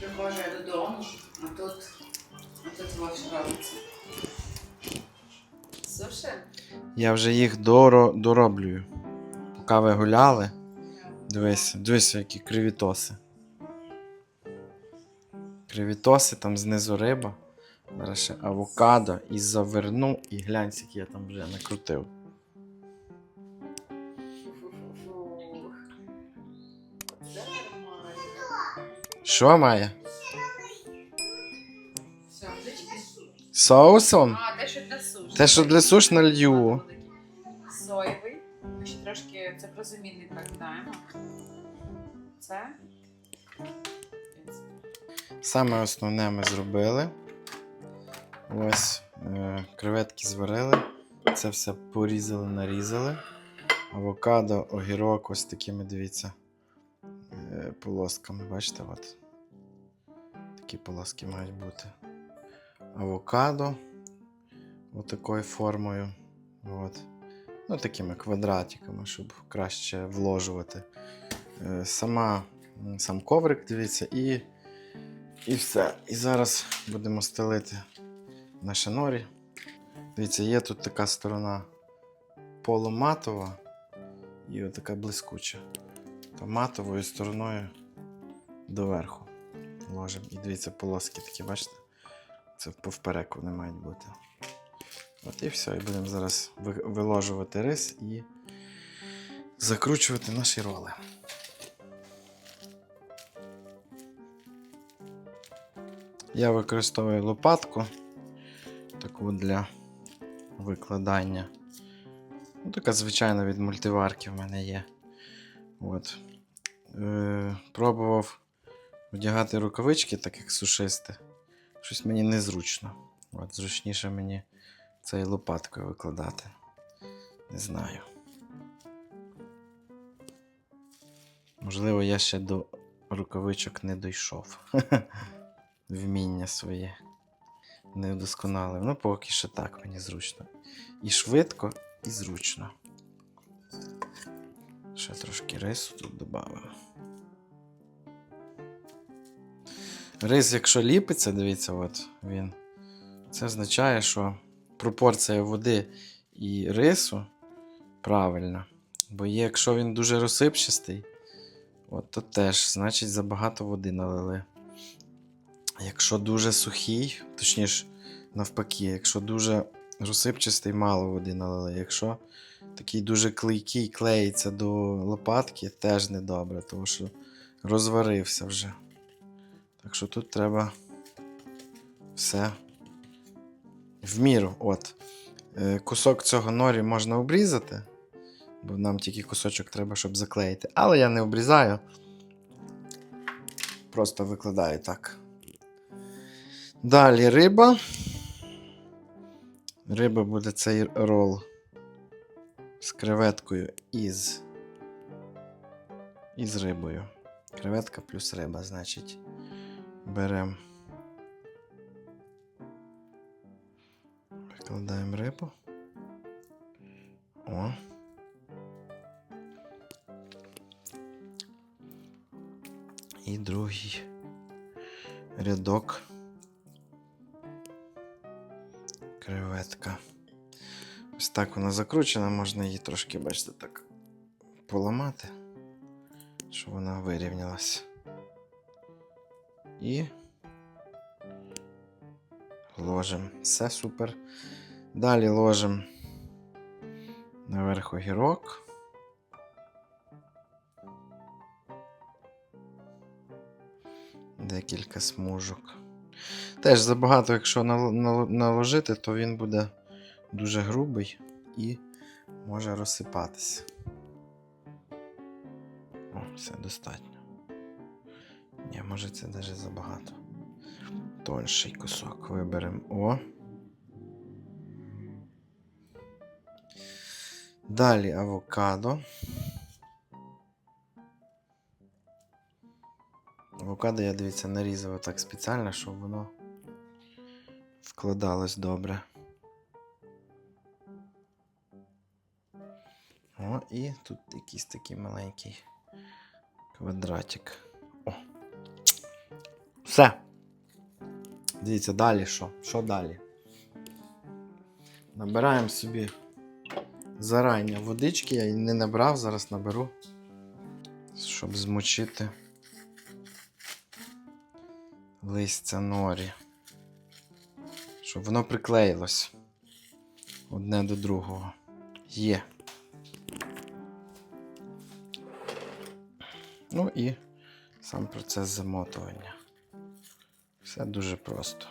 приходжу я додому, а тут, а тут ось робиться. Суші? Я вже їх доро, дороблюю. Поки ви гуляли, дивись, дивись, які кривітоси. Кривітоси, там знизу риба. Зараз ще авокадо і заверну, і глянь, скільки я там вже накрутив. Що має? Соусом? А, те, що для суші. Те, що для суш налью. Соєвий. Ми ще трошки це прозумінник так даємо. Це. Саме основне ми зробили. Ось е, креветки зварили. Це все порізали, нарізали. Авокадо, огірок, ось такими, дивіться, е, полосками. Бачите, от. Такі полоски мають бути. Авокадо отакою формою. От. Ну, такими квадратиками, щоб краще вложувати. Е, Сама, сам коврик, дивіться, і і все. І зараз будемо стелити наше норі. Дивіться, є тут така сторона полуматова і отака блискуча. То матовою стороною доверху ложимо. І дивіться, полоски такі, бачите? Це повперек вони мають бути. От і все. І будемо зараз виложувати рис і закручувати наші роли. Я використовую лопатку таку для викладання. Ну, така звичайна від мультиварки в мене є. От. Е, пробував вдягати рукавички, так як сушисти. Щось мені незручно. От, зручніше мені цією лопаткою викладати. Не знаю. Можливо, я ще до рукавичок не дійшов. Вміння своє не вдосконалив. Ну, поки що так мені зручно. І швидко, і зручно. Ще трошки рису тут додамо. Рис, якщо ліпиться, дивіться, от він. Це означає, що пропорція води і рису правильна. Бо якщо він дуже розсипчастий, от, то теж, значить, забагато води налили. Якщо дуже сухий, точніше, навпаки, якщо дуже розсипчастий, мало води налили. Якщо такий дуже клейкий клеїться до лопатки, теж недобре, тому що розварився вже. Так що тут треба все в міру. От. Е, Кусок цього норі можна обрізати, бо нам тільки кусочок треба, щоб заклеїти. Але я не обрізаю. Просто викладаю так. Далі риба. Риба буде цей рол з креветкою із. із рибою. Креветка плюс риба, значить. Беремо. Викладаємо рибу. О. І другий рядок. Креветка. Ось так вона закручена, можна її трошки, бачите, так поламати, щоб вона вирівнялась. І ложимо. Все супер. Далі ложимо наверх огірок. Декілька смужок. Теж забагато, якщо нал- нал- наложити, то він буде дуже грубий і може розсипатися. О, все достатньо. Ні, може це навіть забагато. Тонший кусок виберемо. О. Далі авокадо. Авокадо я дивіться нарізав так спеціально, щоб воно вкладалось добре. О, і тут якийсь такий маленький квадратик. О. Все. Дивіться, далі що? Що далі? Набираємо собі зарання водички, я її не набрав, зараз наберу, щоб змочити листя норі. Щоб воно приклеїлось одне до другого. Є. Ну і сам процес замотування. Все дуже просто.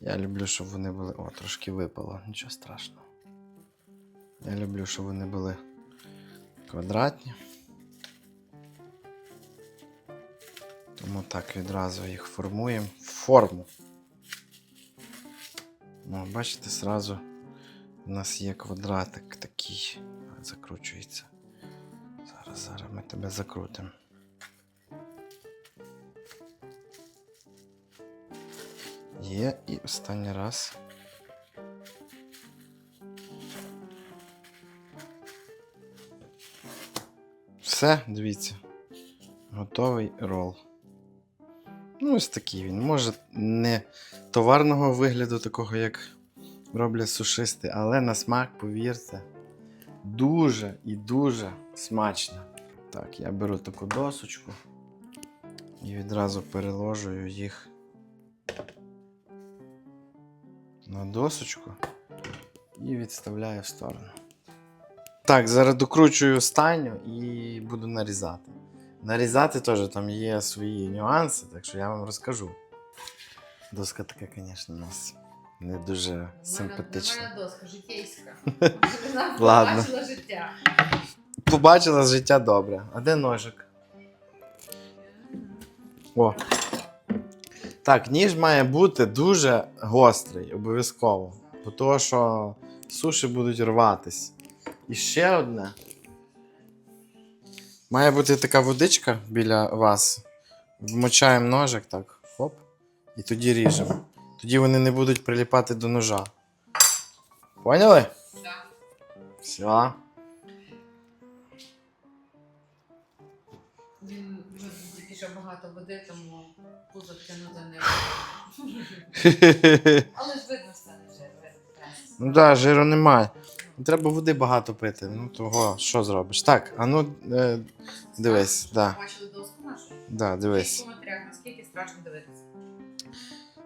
Я люблю, щоб вони були. О, трошки випало, нічого страшного. Я люблю, щоб вони були квадратні. Тому так відразу їх формуємо в форму. Ну, бачите, зразу у нас є квадратик такий. Закручується. Зараз, зараз ми тебе закрутимо. Є і останній раз. Все, дивіться. Готовий рол. Ну, ось такий він. Може, не товарного вигляду, такого, як роблять сушисти, але на смак, повірте, дуже і дуже смачно. Так, я беру таку досочку і відразу переложую їх на досочку і відставляю в сторону. Так, зараз докручую останню і буду нарізати. Нарізати теж там є свої нюанси, так що я вам розкажу. Доска така, звісно, у нас не дуже симпатична. мене доска житейська. Ладно. Побачила життя. Побачила життя добре. А де ножик? О. Так, ніж має бути дуже гострий, обов'язково. Бо того, що суші будуть рватись. І ще одне. Має бути така водичка біля вас. Вмочаємо ножик так. Хоп. І тоді ріжемо. Тоді вони не будуть приліпати до ножа. Поняли? Так. Все. Він вже багато води, тому пузо тягнути не Але ж видно все не вже. Ну так, жиру немає. Треба води багато пити. Ну того, що зробиш? Так, а ну е, дивись, Бачили доску нашу? да, дивись. наскільки страшно дивитися.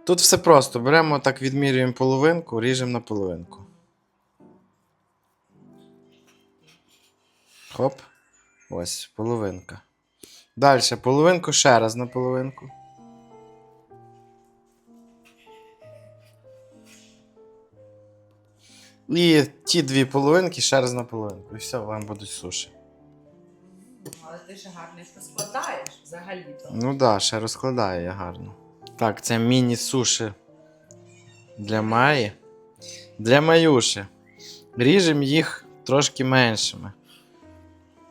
Тут все просто. Беремо так, відмірюємо половинку, ріжемо на половинку. Хоп. Ось, половинка. Далі половинку ще раз на половинку. І ті дві половинки ще раз на половинку. І все, вам будуть суші. Але ти ще гарно їх розкладаєш взагалі-то. Ну так, да, ще розкладаю я гарно. Так, це міні-суші для Маї. Для Маюші. Ріжемо їх трошки меншими.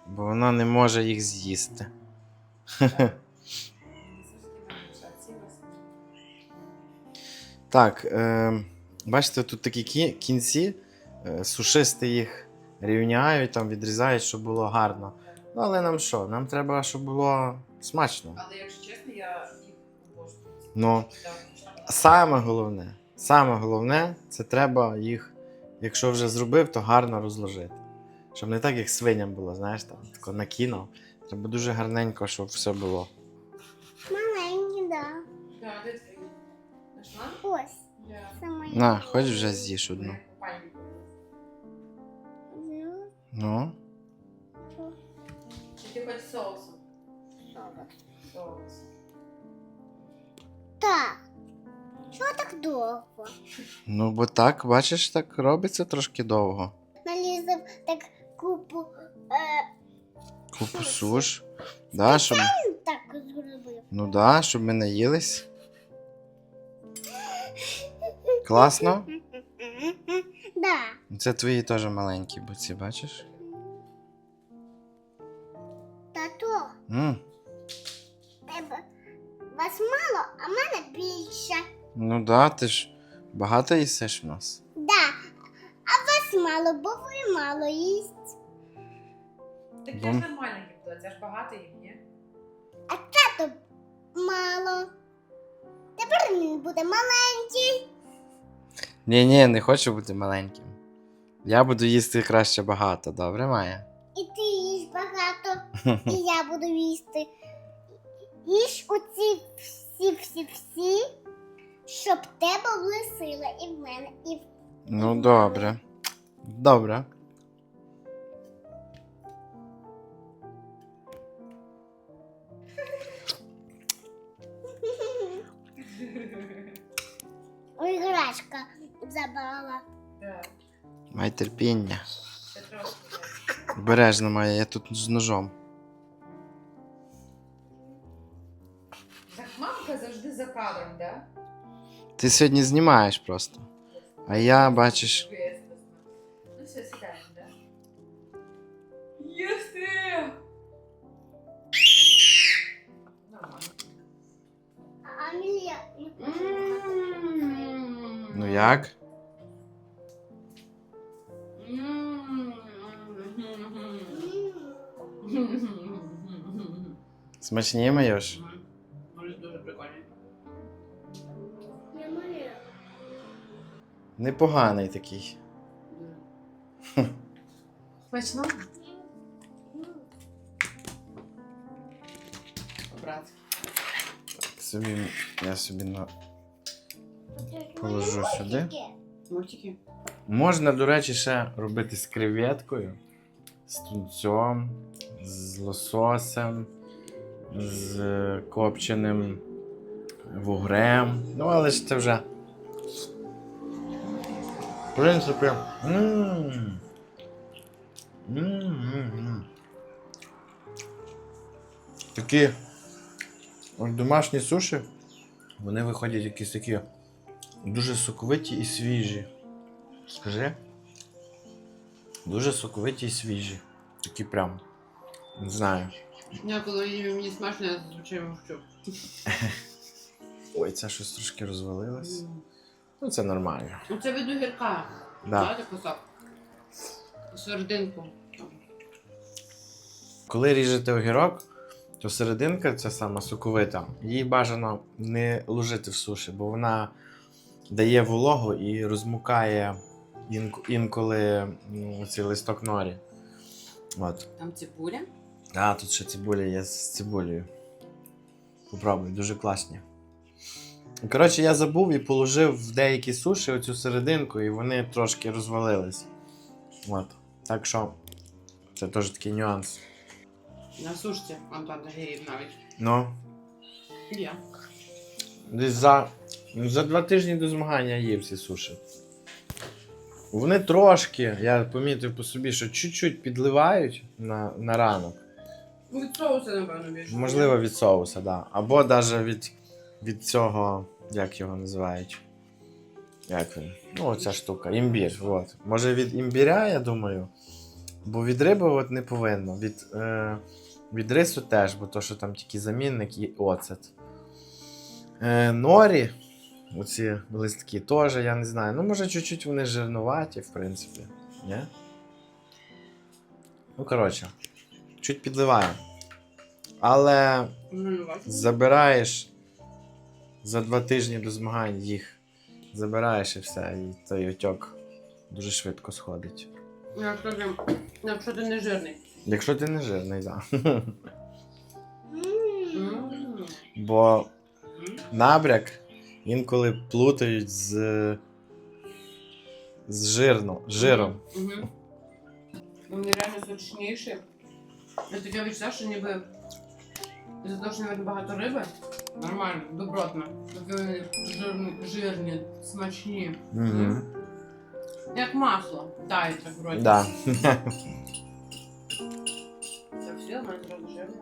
Бо вона не може їх з'їсти. Так, е, бачите, тут такі кінці, е, сушисти їх рівняють, там відрізають, щоб було гарно. Ну, але нам що? Нам треба, щоб було смачно. Але якщо чесно, я їх обожнюю. Ну, Саме головне, саме головне, це треба їх, якщо вже зробив, то гарно розложити. Щоб не так, як свиням було, знаєш, там тако накинув. Треба дуже гарненько, щоб все було. Маленький, да. Де? Нашла? Ось. Я. Це моє. На, хоч вже з'їж одну. Ну, Ну, Чи ти хоч соусом? добре. Соус. Так. Чого так довго? ну бо так, бачиш, так робиться трошки довго. Купу суш. Да, щоб, так зробив. ну да, щоб ми наїлись. Класно? Да. Це твої теж маленькі буці, бачиш? Тато, м тебе вас мало, а мене більше. Ну да, ти ж багато їсиш в нас. Да. А вас мало, бо ви мало їсть. Так я ж нормально їм, це ж багато їм, ні? А тато мало. Тепер він буде маленький. Ні, ні, не хочу бути маленьким. Я буду їсти краще багато, добре, Майя? І ти їш багато, і я буду їсти. Їж оці всі-всі-всі, щоб в тебе були сили і в мене, і в Ну, добре. Добре. Ой, грашка забрала. Так, Май терпіння. ще трошки. Обережно, Майя, я тут з ножом. Так мамка завжди за кадром, да? Ти сьогодні знімаєш просто. А я, бачиш, Ну як? Смачні Майош? Може дуже прикольно. Непоганий такий. Смачно? Брат. Собі, я собі на... Положу сюди. Мультики? Можна, до речі, ще робити з креветкою, з тунцем, з лососем, з е, копченим вугрем. Ну, але ж це вже. В принципі. м. Такі от домашні суші, вони виходять якісь такі дуже соковиті і свіжі. Скажи. Дуже соковиті і свіжі. Такі прям. Не знаю. Я коли їм мені смачно, я зазвичай мовчу. Ой, це щось трошки розвалилось. Ну, це нормально. Оце від огірка. Да. Знаєте. Серединку. Коли ріжете огірок, то серединка ця сама соковита. Її бажано не ложити в суші, бо вона дає вологу і розмукає інколи цей листок норі. От. Там цибуля. А, тут ще цибуля є з цибулею. Попробуй, дуже класні. Коротше, я забув і положив в деякі суші оцю серединку, і вони трошки розвалились. От. Так що це теж такий нюанс. На сушці Антон Гірів навіть. Ну, Я. десь за, за два тижні до змагання їв ці суші. Вони трошки, я помітив по собі, що чуть-чуть підливають на, на ранок. Ну, Від соуса, напевно, більше. Можливо, від соуса, да. Або навіть від, від цього, як його називають. Як він? Ну, оця штука. Імбір. От. Може від імбіря, я думаю. Бо від риби от не повинно. Від, е, від рису теж, бо то, що там тільки замінник і оцет. Е, норі, оці листки теж, я не знаю. Ну, може, чуть-чуть вони жирнуваті, в принципі. Ні? Ну, коротше, чуть підливаю. Але забираєш за два тижні до змагань їх. Забираєш і все, і той отьок дуже швидко сходить. Якщо ти, якщо ти не жирний. Якщо ти не жирний, так. М. Бо набряк інколи плутають з, з жирно, жиром. Мгм. Вони реально сочніші. Я таке відчуття, що ніби за те, що навіть багато риби, нормально, добротно. Такі вони жирні, жирні, смачні. Угу. Як масло. Тається вроді. Да. Це все, в мене трохи жирно.